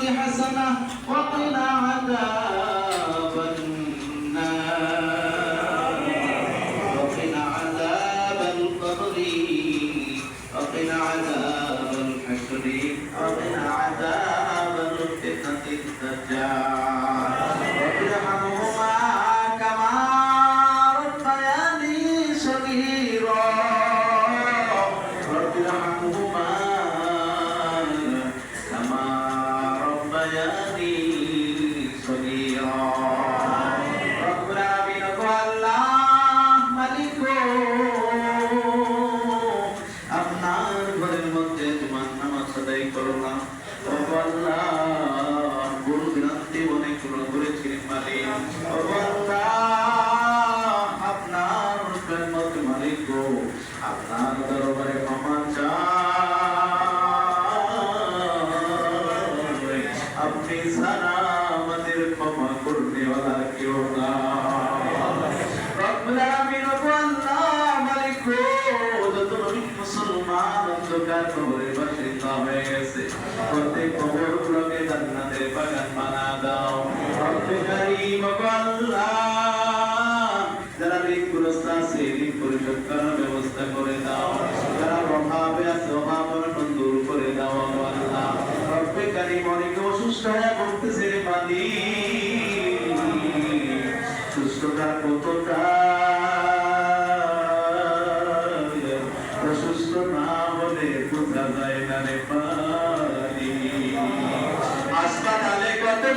الآخرة حسنة وقنا عذاب النار. وقنا عذاب القبر. وقنا عذاب الحشر. وقنا عذاب بيدي صغيرا رب আপনার ঘরের মধ্যে হয়ে গেছে। প্রত্যেক কবরগুলোকে জান্নাতের বাগান বানায়।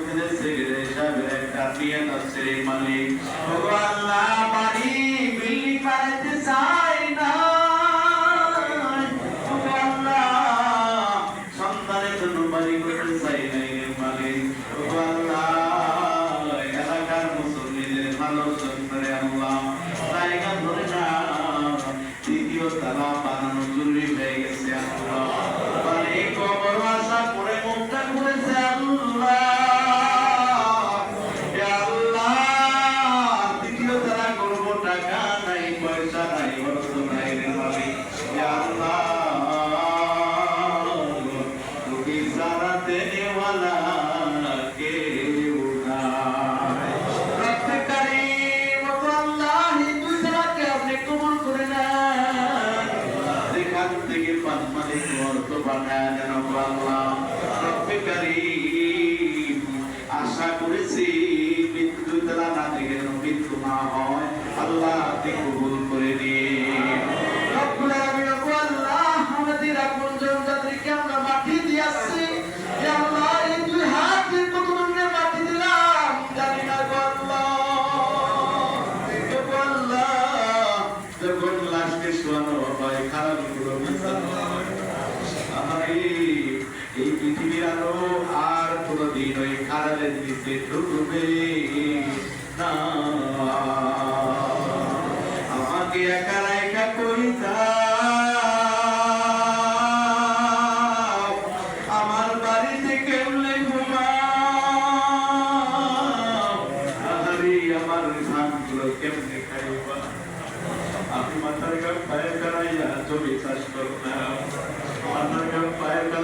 মসজিদের সেক্রেটারি সাহেবের برحمتك وارزقنا আশা করেছি মৃত্যু তারা না দেখে মৃত্যু না হয়। আল্লাহ দেখুন আলো আর কোনোদিন ওই খারালের নিচে ঢুকবে না।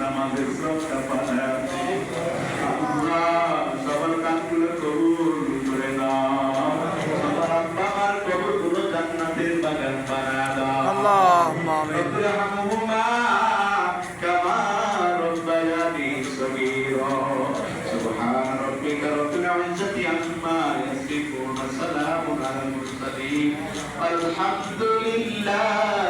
নামাজের সুরক্ষা পায় আমরা সবার কাজগুলো কবুল করে না আমার কবরগুলো জান্নাতের বাগান বানা দাও আল্লাহ রব্বুহুমা কামা রব্বায়ানি সগীরা সুবহান রাব্বিকা রব্বিল ইজ্জতি আম্মা ইয়াসিফুন সালামুন আলাল মুরসালিন আলহামদুলিল্লাহ